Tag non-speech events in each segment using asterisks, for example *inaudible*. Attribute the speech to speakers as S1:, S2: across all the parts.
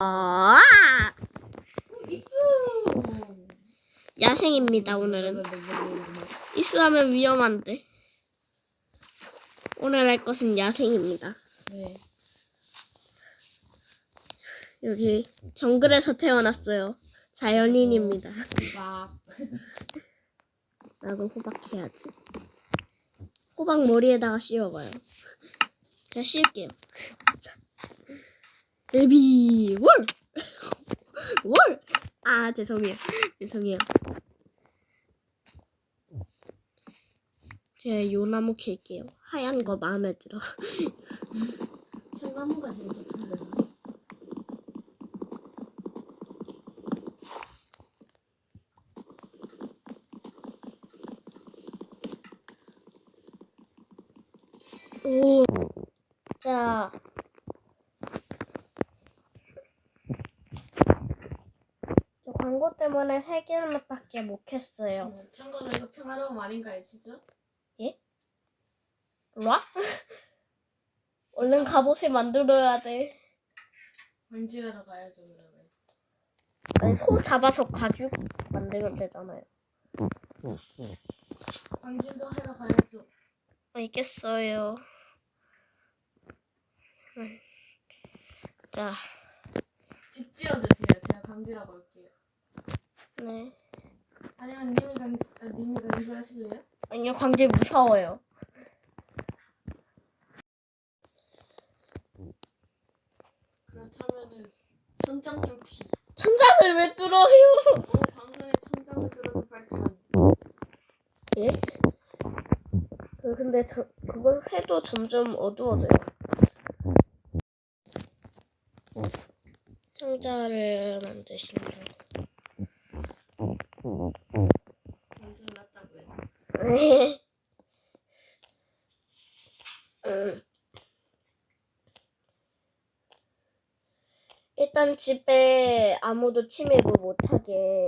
S1: 아!
S2: 입수.
S1: 야생입니다 오늘은 입수하면 위험한데 오늘 할 것은 야생입니다
S2: 네.
S1: 여기 정글에서 태어났어요 자연인입니다
S2: 막.
S1: 나도 호박 해야지 호박 머리에다가 씌워봐요 제가 씌울게요 자. 베비 월! 월! 아 죄송해요 죄송해요 제가 요 나무 캘게요 하얀 거 마음에 들어 *laughs*
S2: 청나무가 제일 좋던데.
S1: 오. 자. 저 광고 때문에 세 개밖에 못 캤어요.
S2: 어, 참고로 이거 평화로운 말인가 아시죠?
S1: 라? *laughs* 얼른 갑옷을 만들어야 돼.
S2: 광질하러 가야죠 그러면.
S1: 아니, 소 잡아서 가죽 만들면 되잖아요.
S2: 광질도 하러 가야죠.
S1: 알겠어요. 음. 자,
S2: 집 지어주세요. 제가 광질하고 올게요.
S1: 네.
S2: 아니면 님이 강 아, 님이 광질하실래요?
S1: 아니요, 광질 무서워요.
S2: 그렇다면은 천장 뚫기.
S1: 천장을 왜 뚫어요?
S2: 어, 방송에 천장을 뚫어서 발전한.
S1: 예? 그, 근데 저, 그거 해도 점점 어두워져요. 상자를 만드신다고.
S2: 해서. *laughs*
S1: 음. 일단 집에 아무도 침입을 못하게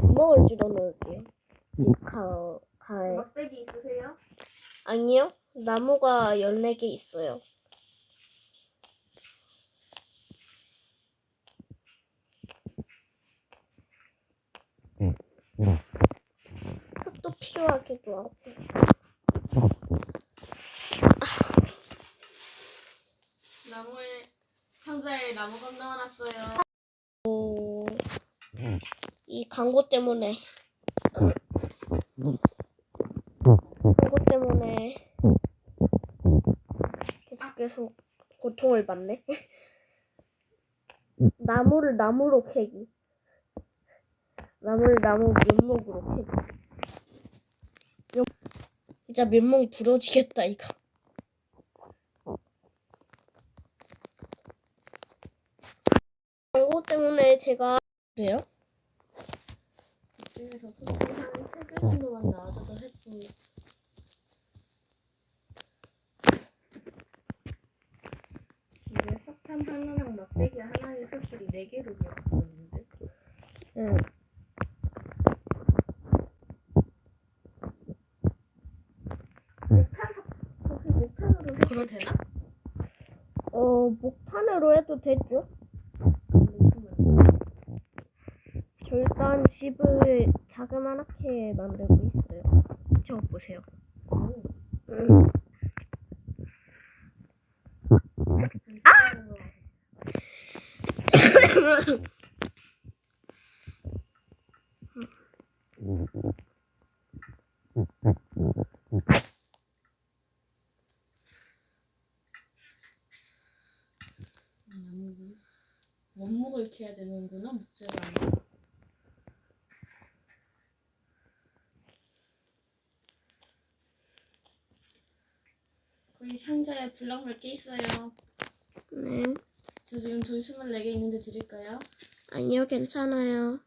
S1: 구멍을 뚫어 놓을게요. 집 가, 가에.
S2: 막대기 있으세요?
S1: 아니요. 나무가 14개 있어요. 흙도 필요하기도 하고.
S2: 나무에 상자에 나무 건 넣어놨어요.
S1: 오, 이 광고 때문에 광고 때문에 계속 계속 고통을 받네. 나무를 나무로 캐기. 나무를 나무 면목으로 캐기. 면- 진짜 면목 부러지겠다 이거. 광고 때문에 제가 그래요?
S2: 이쪽에서 포트 한세개 정도만 나와줘도 했고 이게 석탄 하나랑 막대기 하나의 흙들이 네 개로 되었는데
S1: 응.
S2: 목탄 석 혹시 목탄으로 해도 되나?
S1: 어 목탄으로. 저 일단 집을 자그마하게 만들고 있어요. 저 보세요. 음.
S2: 아! *laughs* 나무 원목을 캐야 되는구나 목재가 거기 상자에 블럭 몇 개 있어요
S1: 네.
S2: 저 지금 돌 24개 있는데 드릴까요?
S1: 아니요, 괜찮아요.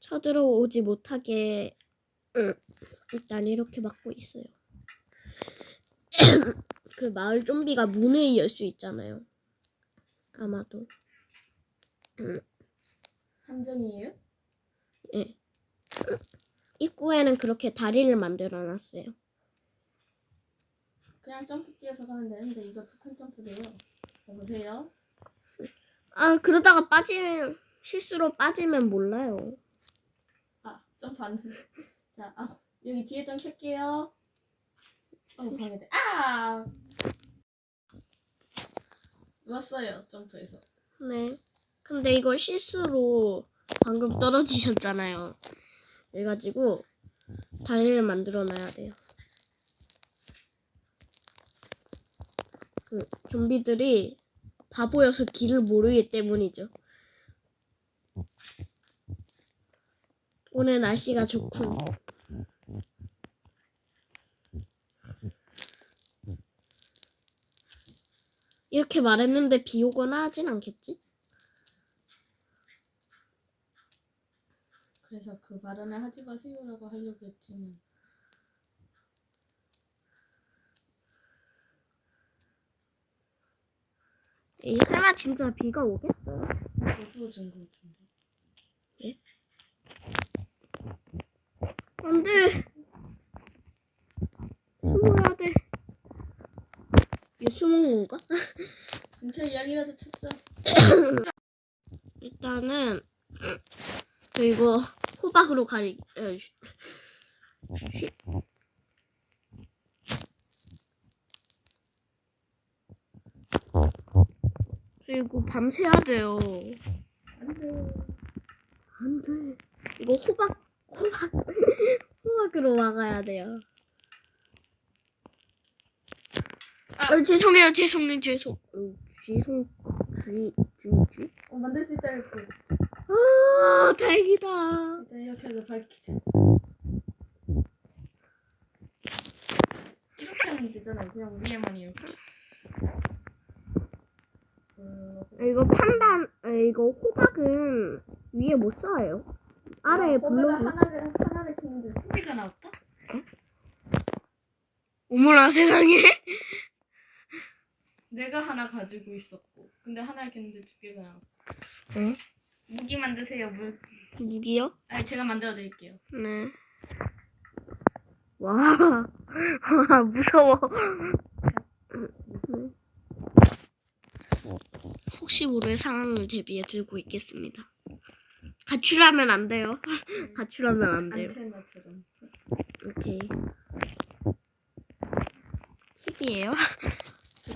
S1: 쳐들어오지 못하게 음, 일단 이렇게 막고 있어요. *clears throat* 그 마을 좀비가 문을 열 수 있잖아요. 아마도. 음,
S2: 함정이에요?
S1: 예. 입구에는 그렇게 다리를 만들어 놨어요.
S2: 그냥 점프 뛰어서 가면 되는데 이거 두 칸 점프돼요. 자, 보세요.
S1: 아 그러다가 빠지면 실수로 빠지면 몰라요.
S2: 아 점프 안 돼. *laughs* 자, 아, 여기 뒤에 좀 켤게요. 어 방해돼. 아! 누웠어요 점프해서.
S1: 네. 근데 이거 실수로 방금 떨어지셨잖아요. 그래가지고 다리를 만들어 놔야 돼요. 그 좀비들이 바보여서 길을 모르기 때문이죠. 오늘 날씨가 좋군. 이렇게 말했는데 비 오거나 하진 않겠지?
S2: 그래서 그 발언을 하지 마세요라고 하려고 했지만
S1: 이 설마 진짜 비가 오겠어요?
S2: 저도 오진 것 같은데.
S1: 안 돼. 숨어야 돼. 얘 숨은 건가? *laughs*
S2: 근처 이야기라도 찾자.
S1: 일단은 저 이거 호박으로 가리. 에, 쉬- 쉬- 그리고 밤새야 돼요.
S2: 안돼.
S1: 안 돼. 이거 호박, 호박, *laughs* 호박으로 막아야 돼요.
S2: 아.
S1: 어, 죄송해요, 죄송해요, 죄송. 어, 죄송, 쥐, 쥐, 쥐?
S2: 어 만들 수 있다 이렇게.
S1: 아, 다행이다.
S2: 일단 이렇게 해서 밝히자. 이렇게 하면 되잖아요. 그냥 위에만 이렇게. 음,
S1: 아, 이거 판단, 아, 이거 호박은 위에 못 써요. 아래에
S2: 거기다
S1: 블록이.
S2: 하나를 하나를 키는데 세 개가 나왔다?
S1: 어머나 세상에.
S2: 내가 하나 가지고 있었고, 근데 하나를 켰는데 두 개가 나왔다.
S1: 응?
S2: 무기 만드세요. 무.
S1: 무기요?
S2: 아니 제가 만들어 드릴게요.
S1: 네. 와, 와 무서워. 혹시 모를 상황을 대비해 들고 있겠습니다. 가출하면 안 돼요. 가출하면 안 돼요.
S2: 안테나처럼.
S1: 오케이. 팁이에요?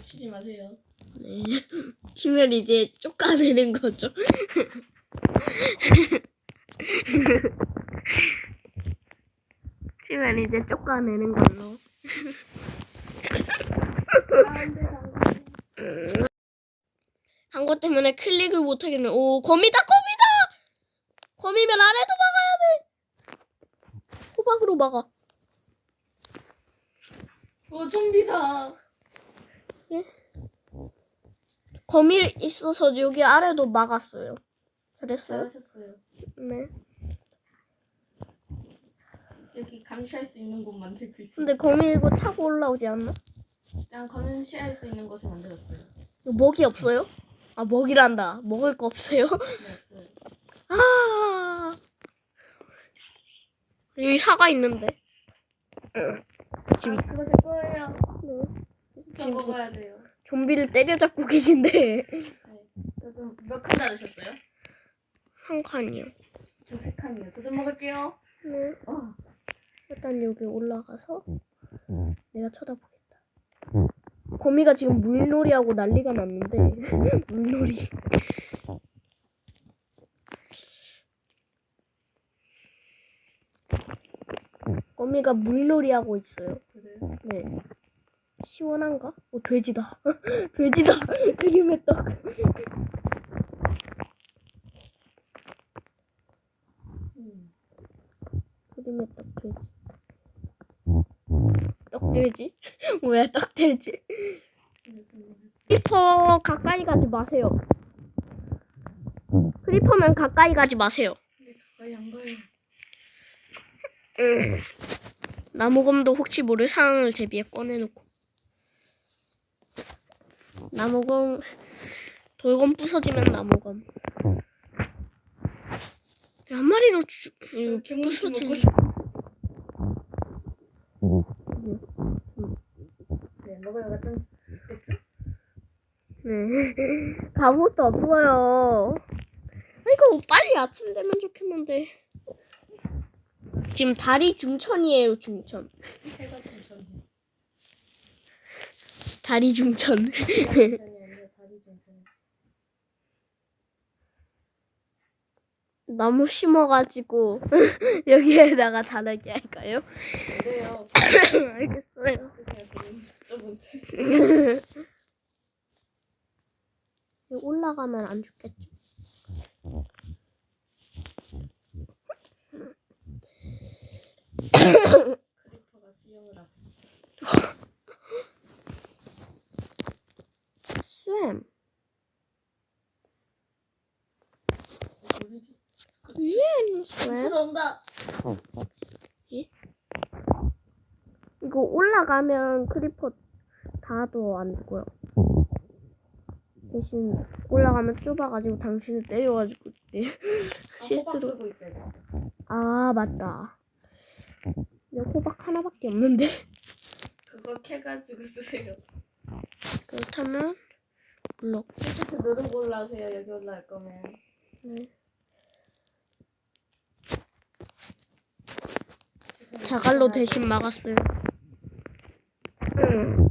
S2: 저 치지 마세요.
S1: 네. *laughs* 치면 이제 쫓아내는 거죠. *laughs* 치면 이제 쫓아내는 걸로. *laughs* 한 것 때문에 클릭을 못 하겠네. 오, 거미다, 거미다! 거미면 아래도 막아야 돼. 호박으로 막아.
S2: 오 좀비다.
S1: 거미 있어서 여기 아래도 막았어요. 잘했어요?
S2: 잘하셨어요.
S1: 네.
S2: 여기 감시할 수 있는 곳 만들고 있어요.
S1: 근데 거미 이거 타고 올라오지 않나?
S2: 그냥 감시할 수 있는 곳을 만들었어요.
S1: 이거 먹이 없어요? 아, 먹이란다. 먹을 거 없어요?
S2: 네, *laughs* 없어요.
S1: 아. 여기 사과 있는데. 지금
S2: 아, 그거 제 거예요. 저
S1: 지금
S2: 먹어야 돼요.
S1: 좀비를 때려잡고 *laughs* 계신데.
S2: 저좀몇 칸 자르셨어요?
S1: 한 칸이요.
S2: 저 세 칸이요. 저좀 먹을게요.
S1: 네.
S2: 어.
S1: 일단 여기 올라가서 내가 쳐다보겠다. 거미가 지금 물놀이하고 난리가 났는데 *laughs* 물놀이. 거미가 물놀이하고 있어요.
S2: 그래요?
S1: 네. 시원한가? 어, 돼지다. *laughs* 돼지다. *laughs* 그림의 떡.
S2: 음.
S1: 그림의 떡 돼지. 떡 돼지? 왜 *laughs* 떡돼지? 크리퍼 가까이 가지 마세요. 크리퍼면 가까이 가지 마세요.
S2: 근데 가까이 안 가요.
S1: 나무검도 혹시 모를 상황을 대비해 꺼내놓고. 나무검 돌검 부서지면 나무검. 한 마리로 주,
S2: 저 *laughs*
S1: 이거
S2: 싶어.
S1: 아니요.
S2: 네, 됐죠?
S1: 네. 아무것도 없어요. 아이고 빨리 아침 되면 좋겠는데. 지금 다리 중천이에요 중천. 다리 중천. *laughs* 나무 심어가지고 *laughs* 여기에다가 자라게 할까요?
S2: 그래요. *coughs*
S1: 알겠어요. *laughs* 올라가면 안 죽겠죠? *coughs*
S2: 크리퍼가 수영을 하고.
S1: 쌤.
S2: 우리
S1: 예.
S2: 들어온다.
S1: 이거 올라가면 크리퍼 다도 안 죽어요. 대신 올라가면 좁아가지고 당신을 때려가지고 네. 실수로.
S2: 쓰고.
S1: 아 맞다. 근데 호박 하나밖에 없는데.
S2: 그거 캐가지고 쓰세요.
S1: 그렇다면 블록.
S2: 시프트 누르고 올라오세요. 여기 올라올 거면.
S1: 네. 자갈로. 대신 막았어요. 음.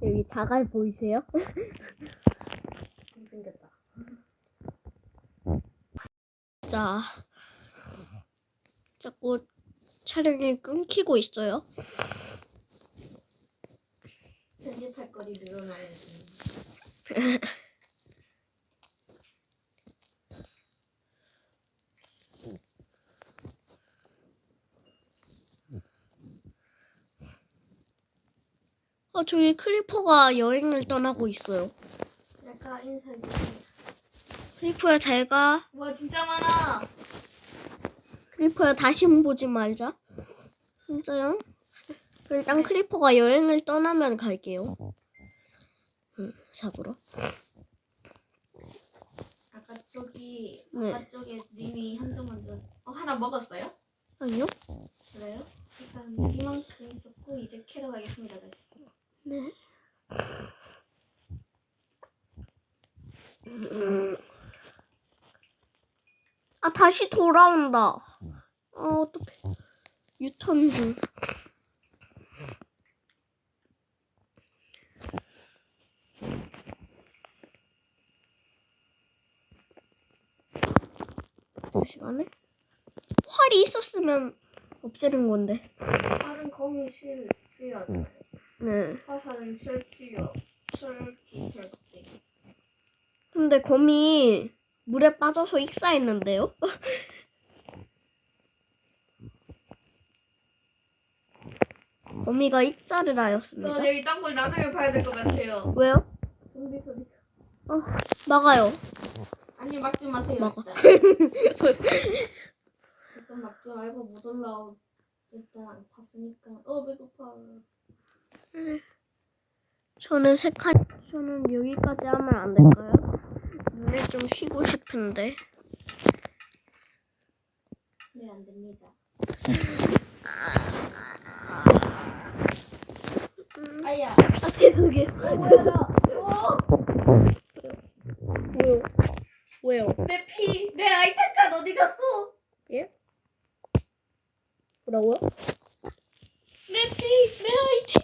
S1: 여기 자갈 보이세요?
S2: 생겼다. *laughs*
S1: 자, 자꾸 촬영이 끊기고 있어요.
S2: 편집할 거리 늘어나야지.
S1: 어, *laughs* 저기 크리퍼가 여행을 떠나고 있어요.
S2: 제가 인사해.
S1: 크리퍼야 잘 가.
S2: 와 진짜 많아.
S1: 크리퍼야 다시는 보지 말자. 진짜요? 일단
S2: 네.
S1: 크리퍼가 여행을 떠나면 갈게요. 응, 잡으러.
S2: 아까 저기
S1: 네.
S2: 아까 쪽에 님이 한 점만 더. 어 하나 먹었어요?
S1: 아니요?
S2: 그래요? 일단 이만큼 있었고 이제 캐러 가겠습니다 다시.
S1: 네. 음. 아 다시 돌아온다. 아 어떡해. 유턴 중. 시 가네? 활이 있었으면 없애는 건데.
S2: 다른 거미 실 필요하잖아요.
S1: 네.
S2: 화살은 실 필요. 철기 철껍데기.
S1: 근데 거미 물에 빠져서 익사했는데요? *laughs* 거미가 익사를 하였습니다.
S2: 저 여기 땅굴 나중에 봐야 될 것 같아요.
S1: 왜요?
S2: 좀비 소리.
S1: 막아요.
S2: 아니 막지 마세요.
S1: 막아.
S2: 일단. *laughs* 좀 막지 말고 못 올라오. 일단 봤으니까. 어 배고파.
S1: 저는 색깔 저는 여기까지 하면 안 될까요? 눈을 좀 쉬고 싶은데.
S2: 네 안 됩니다. 아야.
S1: 아 죄송해요.
S2: 어 뭐야? 어.
S1: 왜요?
S2: 내 피, 내 아이템 어디 갔어?
S1: 예? 뭐라고요?
S2: 내 피, 내 아이템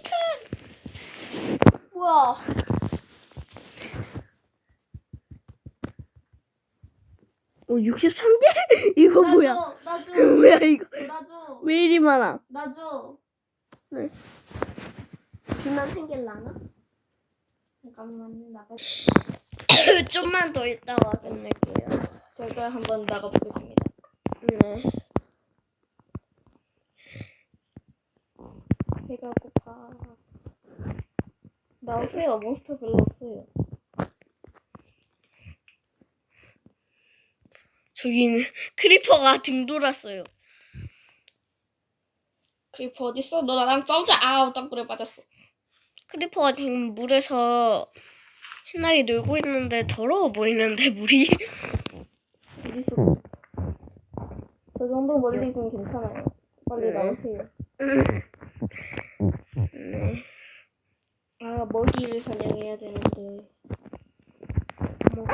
S1: 우와. 어 63개? *laughs* 이거 뭐야?
S2: 나줘,
S1: 뭐야 이거?
S2: 나 줘,
S1: 왜 이리 많아?
S2: 나줘.
S1: 비만 생길라나?
S2: 잠깐만 나가. *laughs*
S1: 좀만 더 있다가 끝낼게요.
S2: 제가 한번 나가 보겠습니다.
S1: 네.
S2: 배가 고파. 나오세요. 몬스터 별로 없어요.
S1: 저기는 크리퍼가 등 돌았어요.
S2: 크리퍼 어딨어? 너 나랑 싸우자. 아우 땅굴에 빠졌어.
S1: 크리퍼가 지금 물에서 신나게 놀고 있는데 더러워 보이는데 물이
S2: 어디서? 저 정도 멀리 있으면 괜찮아요. 빨리
S1: 네.
S2: 나오세요. 네. 아 먹이를 사냥해야 되는데. 먹이.